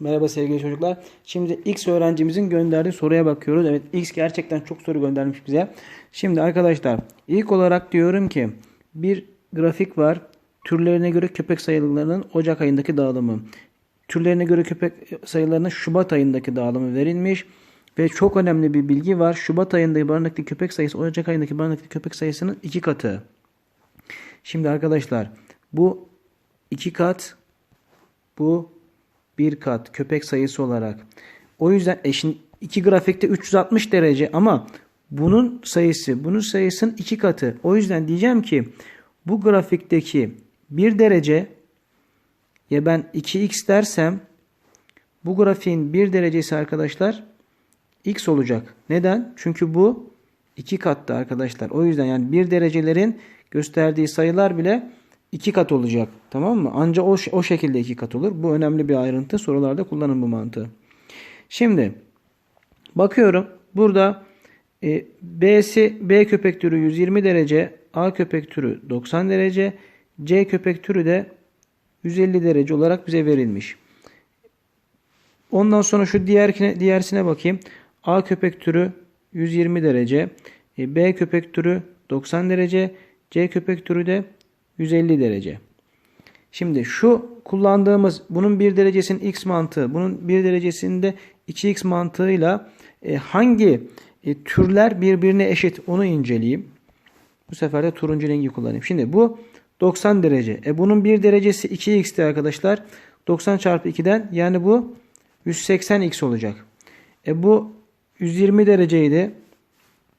Merhaba sevgili çocuklar. Şimdi X öğrencimizin gönderdiği soruya bakıyoruz. Evet X gerçekten çok soru göndermiş bize. Şimdi arkadaşlar ilk olarak diyorum ki bir grafik var. Türlerine göre köpek sayılarının Ocak ayındaki dağılımı. Türlerine göre köpek sayılarının Şubat ayındaki dağılımı verilmiş. Ve çok önemli bir bilgi var. Şubat ayındaki barınaktaki köpek sayısı Ocak ayındaki barınaktaki köpek sayısının iki katı. Şimdi arkadaşlar bu iki kat bu bir kat köpek sayısı olarak. O yüzden eşin iki grafikte 360 derece ama bunun sayısı bunun sayısının iki katı. O yüzden diyeceğim ki bu grafikteki 1 derece ya ben 2x dersem bu grafiğin 1 derecesi arkadaşlar x olacak. Neden? Çünkü bu iki kattı arkadaşlar. O yüzden yani 1 derecelerin gösterdiği sayılar bile iki kat olacak. Tamam mı? Ancak o, o şekilde iki kat olur. Bu önemli bir ayrıntı. Sorularda kullanın bu mantığı. Şimdi bakıyorum. Burada e, B'si B köpek türü 120 derece, A köpek türü 90 derece, C köpek türü de 150 derece olarak bize verilmiş. Ondan sonra şu diğerkine, diğersine bakayım. A köpek türü 120 derece, e, B köpek türü 90 derece, C köpek türü de 150 derece. Şimdi şu kullandığımız bunun bir derecesinin x mantığı, bunun bir derecesinde 2x mantığıyla e, hangi e, türler birbirine eşit onu inceleyeyim. Bu sefer de turuncu rengi kullanayım. Şimdi bu 90 derece. E bunun bir derecesi 2x'ti arkadaşlar. 90 çarpı 2'den yani bu 180x olacak. E bu 120 dereceydi.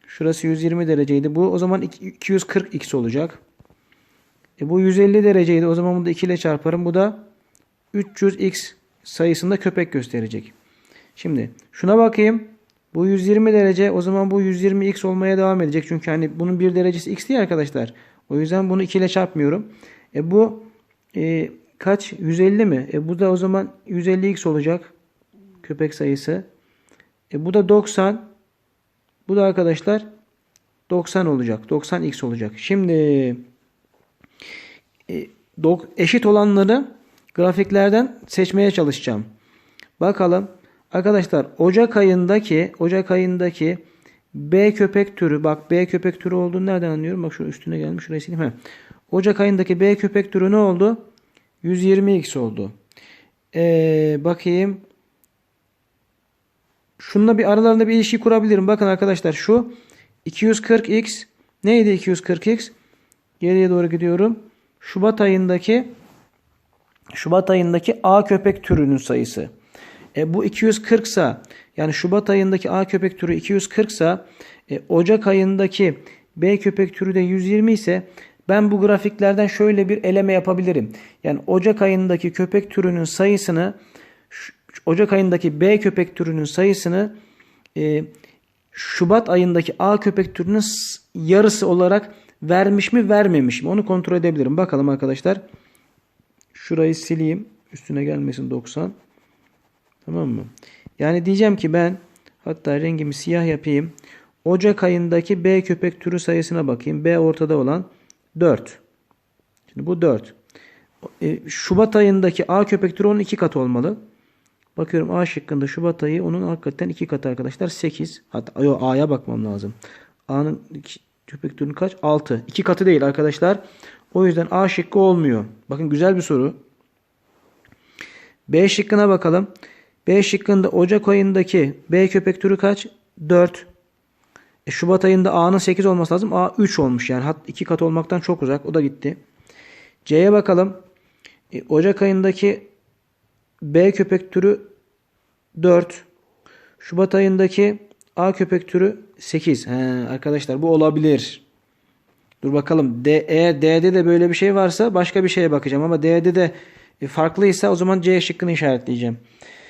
Şurası 120 dereceydi. Bu o zaman 240x olacak. E bu 150 dereceydi. O zaman bunu da 2 ile çarparım. Bu da 300x sayısında köpek gösterecek. Şimdi şuna bakayım. Bu 120 derece. O zaman bu 120x olmaya devam edecek. Çünkü hani bunun bir derecesi x değil arkadaşlar. O yüzden bunu 2 ile çarpmıyorum. E bu e, kaç? 150 mi? E bu da o zaman 150x olacak. Köpek sayısı. E bu da 90. Bu da arkadaşlar 90 olacak. 90x olacak. Şimdi eşit olanları grafiklerden seçmeye çalışacağım. Bakalım. Arkadaşlar Ocak ayındaki Ocak ayındaki B köpek türü bak B köpek türü olduğunu nereden anlıyorum? Bak şu üstüne gelmiş şurayı sileyim. He. Ocak ayındaki B köpek türü ne oldu? 120x oldu. Ee, bakayım. Şununla bir aralarında bir ilişki kurabilirim. Bakın arkadaşlar şu 240x neydi 240x? Geriye doğru gidiyorum. Şubat ayındaki Şubat ayındaki A köpek türünün sayısı. E, bu 240 sa yani Şubat ayındaki A köpek türü 240 sa e, Ocak ayındaki B köpek türü de 120 ise ben bu grafiklerden şöyle bir eleme yapabilirim. Yani Ocak ayındaki köpek türünün sayısını Ocak ayındaki B köpek türünün sayısını e, Şubat ayındaki A köpek türünün yarısı olarak vermiş mi vermemiş mi onu kontrol edebilirim. Bakalım arkadaşlar. Şurayı sileyim. Üstüne gelmesin 90. Tamam mı? Yani diyeceğim ki ben hatta rengimi siyah yapayım. Ocak ayındaki B köpek türü sayısına bakayım. B ortada olan 4. Şimdi bu 4. E, Şubat ayındaki A köpek türü onun 2 katı olmalı. Bakıyorum A şıkkında Şubat ayı onun hakikaten 2 katı arkadaşlar 8. Hatta yo, A'ya bakmam lazım. A'nın köpek türünün kaç? 6. 2 katı değil arkadaşlar. O yüzden A şıkkı olmuyor. Bakın güzel bir soru. B şıkkına bakalım. B şıkkında Ocak ayındaki B köpek türü kaç? 4. E, Şubat ayında A'nın 8 olması lazım. A 3 olmuş yani. 2 kat olmaktan çok uzak. O da gitti. C'ye bakalım. E, Ocak ayındaki B köpek türü 4. Şubat ayındaki A köpek türü 8. He, arkadaşlar bu olabilir. Dur bakalım. D, eğer D'de de böyle bir şey varsa başka bir şeye bakacağım. Ama D'de de farklıysa o zaman C şıkkını işaretleyeceğim.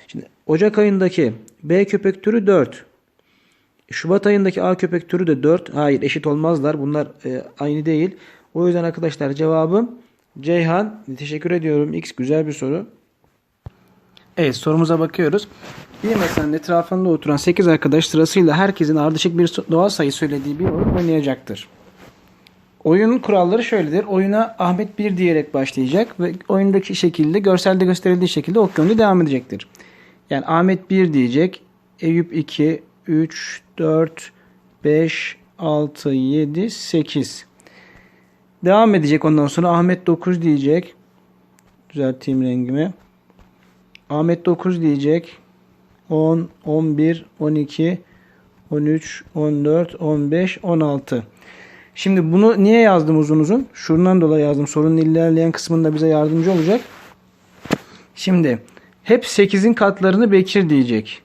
Şimdi Ocak ayındaki B köpek türü 4. Şubat ayındaki A köpek türü de 4. Hayır eşit olmazlar. Bunlar e, aynı değil. O yüzden arkadaşlar cevabım Ceyhan. Teşekkür ediyorum. X güzel bir soru. Evet sorumuza bakıyoruz. Bir masanın etrafında oturan 8 arkadaş sırasıyla herkesin ardışık bir doğal sayı söylediği bir oyun oynayacaktır. Oyunun kuralları şöyledir. Oyuna Ahmet 1 diyerek başlayacak ve oyundaki şekilde görselde gösterildiği şekilde ok yönde devam edecektir. Yani Ahmet 1 diyecek. Eyüp 2, 3, 4, 5, 6, 7, 8. Devam edecek ondan sonra Ahmet 9 diyecek. Düzelteyim rengimi. Ahmet 9 diyecek. 10, 11, 12, 13, 14, 15, 16. Şimdi bunu niye yazdım uzun uzun? Şundan dolayı yazdım. Sorunun ilerleyen kısmında bize yardımcı olacak. Şimdi hep 8'in katlarını Bekir diyecek.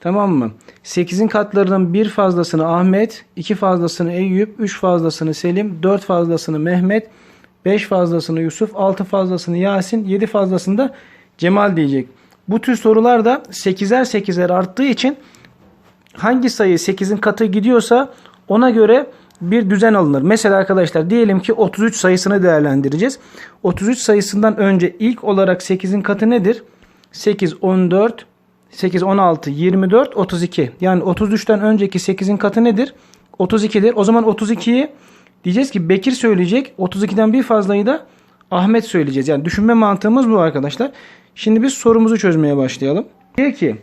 Tamam mı? 8'in katlarının bir fazlasını Ahmet, 2 fazlasını Eyüp, 3 fazlasını Selim, 4 fazlasını Mehmet, 5 fazlasını Yusuf, 6 fazlasını Yasin, 7 fazlasını da Cemal diyecek. Bu tür sorular da 8'er 8'er arttığı için hangi sayı 8'in katı gidiyorsa ona göre bir düzen alınır. Mesela arkadaşlar diyelim ki 33 sayısını değerlendireceğiz. 33 sayısından önce ilk olarak 8'in katı nedir? 8, 14, 8, 16, 24, 32. Yani 33'ten önceki 8'in katı nedir? 32'dir. O zaman 32'yi diyeceğiz ki Bekir söyleyecek. 32'den bir fazlayı da Ahmet söyleyeceğiz. Yani düşünme mantığımız bu arkadaşlar. Şimdi biz sorumuzu çözmeye başlayalım. Diyor ki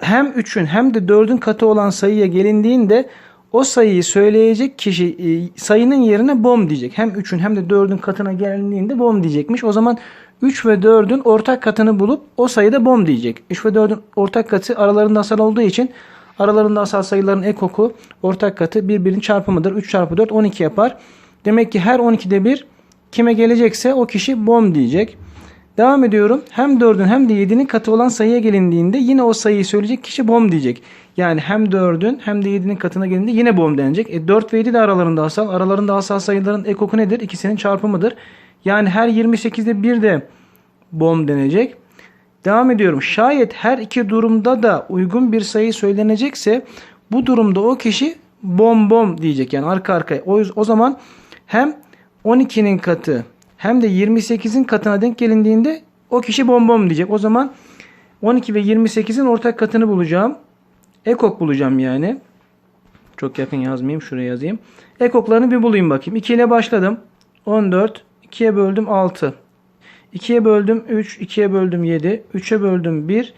hem 3'ün hem de 4'ün katı olan sayıya gelindiğinde o sayıyı söyleyecek kişi e, sayının yerine bom diyecek. Hem 3'ün hem de 4'ün katına gelindiğinde bom diyecekmiş. O zaman 3 ve 4'ün ortak katını bulup o sayıda bom diyecek. 3 ve 4'ün ortak katı aralarında asal olduğu için aralarında asal sayıların ekoku ortak katı birbirinin çarpımıdır. 3 çarpı 4 12 yapar. Demek ki her 12'de bir kime gelecekse o kişi bom diyecek. Devam ediyorum. Hem 4'ün hem de 7'nin katı olan sayıya gelindiğinde yine o sayıyı söyleyecek kişi bom diyecek. Yani hem 4'ün hem de 7'nin katına gelindiğinde yine bom denecek. E 4 ve 7 de aralarında asal. Aralarında asal sayıların ekoku nedir? İkisinin çarpımıdır. Yani her 28'de bir de bom denecek. Devam ediyorum. Şayet her iki durumda da uygun bir sayı söylenecekse bu durumda o kişi bom bom diyecek. Yani arka arkaya. O, o zaman hem 12'nin katı hem de 28'in katına denk gelindiğinde o kişi bom bom diyecek. O zaman 12 ve 28'in ortak katını bulacağım. Ekok bulacağım yani. Çok yakın yazmayayım. Şuraya yazayım. Ekoklarını bir bulayım bakayım. 2 ile başladım. 14. 2'ye böldüm 6. 2'ye böldüm 3. 2'ye böldüm 7. 3'e böldüm 1.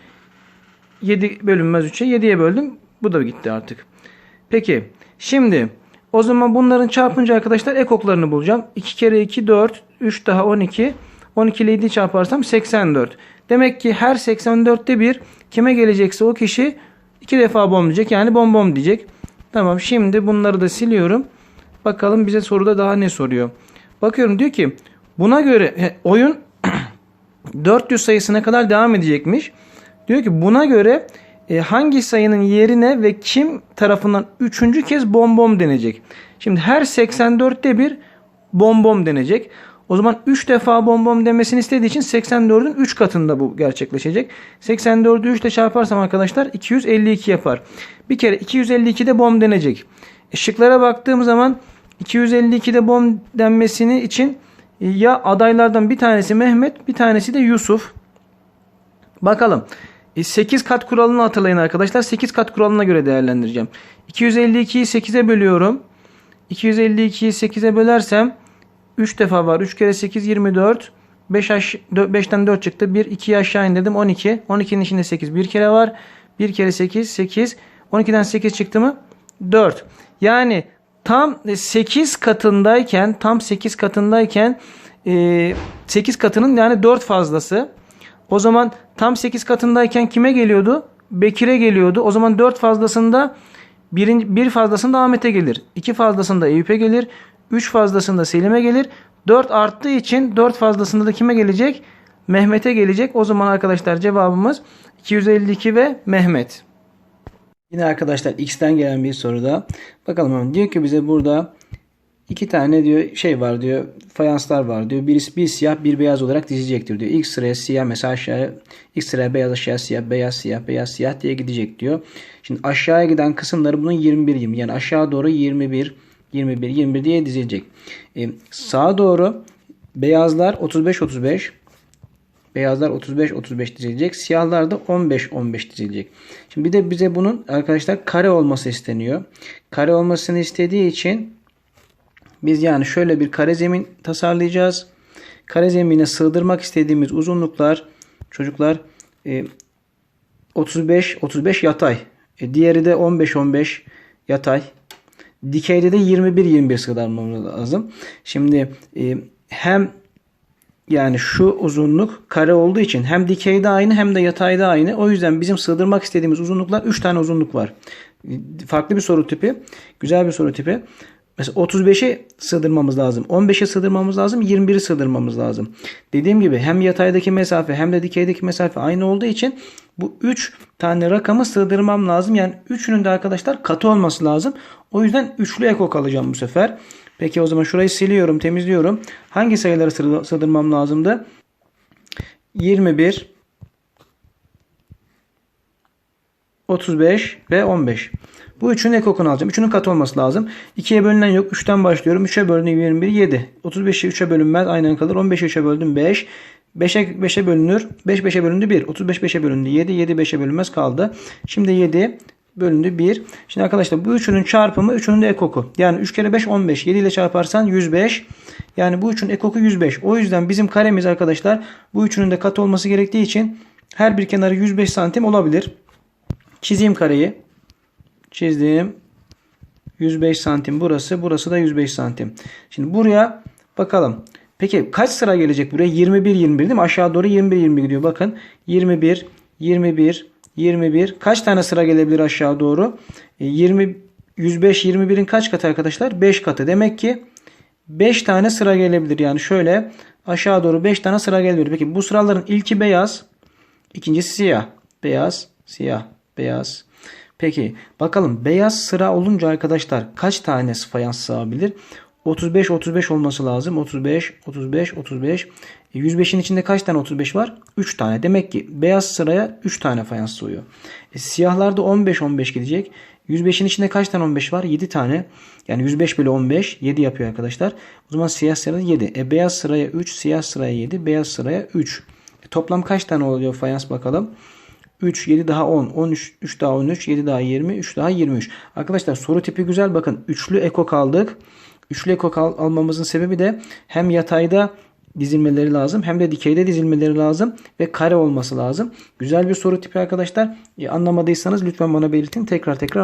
7 bölünmez 3'e. 7'ye böldüm. Bu da gitti artık. Peki. Şimdi o zaman bunların çarpınca arkadaşlar ekoklarını bulacağım. 2 kere 2 4. 3 daha 12. 12 ile 7 çarparsam 84. Demek ki her 84'te bir kime gelecekse o kişi iki defa bom diyecek. Yani bom bom diyecek. Tamam şimdi bunları da siliyorum. Bakalım bize soruda daha ne soruyor. Bakıyorum diyor ki buna göre oyun 400 sayısına kadar devam edecekmiş. Diyor ki buna göre e, hangi sayının yerine ve kim tarafından üçüncü kez bom bom denecek. Şimdi her 84'te bir bom bom denecek. O zaman 3 defa bom bom demesini istediği için 84'ün 3 katında bu gerçekleşecek. 84'ü 3 ile çarparsam arkadaşlar 252 yapar. Bir kere 252'de bom denecek. E, şıklara baktığım zaman 252'de bom denmesini için e, ya adaylardan bir tanesi Mehmet bir tanesi de Yusuf. Bakalım. 8 e, kat kuralını hatırlayın arkadaşlar. 8 kat kuralına göre değerlendireceğim. 252'yi 8'e bölüyorum. 252'yi 8'e bölersem 3 defa var. 3 kere 8 24. 5 aş 5'ten 4 çıktı. 1 2'yi aşağı indirdim 12. 12'nin içinde 8 bir kere var. 1 kere 8 8. 12'den 8 çıktı mı? 4. Yani tam 8 katındayken tam 8 katındayken 8 katının yani 4 fazlası. O zaman tam 8 katındayken kime geliyordu? Bekir'e geliyordu. O zaman 4 fazlasında bir, bir fazlasında Ahmet'e gelir. 2 fazlasında Eyüp'e gelir. 3 fazlasında Selim'e gelir. 4 arttığı için 4 fazlasında da kime gelecek? Mehmet'e gelecek. O zaman arkadaşlar cevabımız 252 ve Mehmet. Yine arkadaşlar X'ten gelen bir soruda. Bakalım diyor ki bize burada iki tane diyor şey var diyor fayanslar var diyor. Birisi bir siyah bir beyaz olarak dizilecektir diyor. İlk sıraya siyah mesela aşağıya ilk sıraya beyaz aşağı siyah beyaz siyah beyaz siyah diye gidecek diyor. Şimdi aşağıya giden kısımları bunun 21 20 yani aşağı doğru 21 21 21 diye dizilecek. Ee, sağa doğru beyazlar 35 35 Beyazlar 35-35 dizilecek. Siyahlar da 15-15 dizilecek. Şimdi bir de bize bunun arkadaşlar kare olması isteniyor. Kare olmasını istediği için biz yani şöyle bir kare zemin tasarlayacağız. Kare zemine sığdırmak istediğimiz uzunluklar çocuklar 35 35 yatay. E, diğeri de 15 15 yatay. Dikeyde de 21 21 sığdırmamız lazım. Şimdi e, hem yani şu uzunluk kare olduğu için hem dikeyde aynı hem de yatayda aynı. O yüzden bizim sığdırmak istediğimiz uzunluklar 3 tane uzunluk var. Farklı bir soru tipi. Güzel bir soru tipi. Mesela 35'i sığdırmamız lazım. 15'e sığdırmamız lazım. 21'i sığdırmamız lazım. Dediğim gibi hem yataydaki mesafe hem de dikeydeki mesafe aynı olduğu için bu 3 tane rakamı sığdırmam lazım. Yani üçünün de arkadaşlar katı olması lazım. O yüzden üçlü ekok alacağım bu sefer. Peki o zaman şurayı siliyorum, temizliyorum. Hangi sayıları sığ- sığdırmam lazımdı? 21 35 ve 15. Bu üçünün ekokunu alacağım. Üçünün katı olması lazım. 2'ye bölünen yok. 3'ten başlıyorum. 3'e bölünen 21 7. 35'i 3'e bölünmez. Aynen kalır. 15'i 3'e böldüm 5. 5'e 5'e bölünür. 5 5'e bölündü 1. 35 5'e bölündü 7. 7 5'e bölünmez kaldı. Şimdi 7 bölündü 1. Şimdi arkadaşlar bu üçünün çarpımı üçünün de ekoku. Yani 3 kere 5 15. 7 ile çarparsan 105. Yani bu üçün ekoku 105. O yüzden bizim karemiz arkadaşlar bu üçünün de katı olması gerektiği için her bir kenarı 105 santim olabilir. Çizeyim kareyi. Çizdim. 105 santim burası. Burası da 105 santim. Şimdi buraya bakalım. Peki kaç sıra gelecek buraya? 21 21 değil mi? Aşağı doğru 21 21 gidiyor. Bakın 21 21 21 kaç tane sıra gelebilir aşağı doğru? E, 20 105 21'in kaç katı arkadaşlar? 5 katı. Demek ki 5 tane sıra gelebilir. Yani şöyle aşağı doğru 5 tane sıra gelebilir. Peki bu sıraların ilki beyaz, ikincisi siyah. Beyaz, siyah, beyaz. Peki bakalım beyaz sıra olunca arkadaşlar kaç tane fayans sığabilir? 35 35 olması lazım. 35 35 35. E, 105'in içinde kaç tane 35 var? 3 tane. Demek ki beyaz sıraya 3 tane fayans sığıyor. E, siyahlarda 15 15 gidecek. 105'in içinde kaç tane 15 var? 7 tane. Yani 105 bölü 15 7 yapıyor arkadaşlar. O zaman siyah sırada 7. E, beyaz sıraya 3, siyah sıraya 7, beyaz sıraya 3. E, toplam kaç tane oluyor fayans bakalım. 3, 7 daha 10, 13, 3 daha 13, 7 daha 20, 3 daha 23. Arkadaşlar soru tipi güzel. Bakın üçlü ekok aldık. Üçlü ekok al- almamızın sebebi de hem yatayda dizilmeleri lazım hem de dikeyde dizilmeleri lazım ve kare olması lazım. Güzel bir soru tipi arkadaşlar. E, anlamadıysanız lütfen bana belirtin. Tekrar tekrar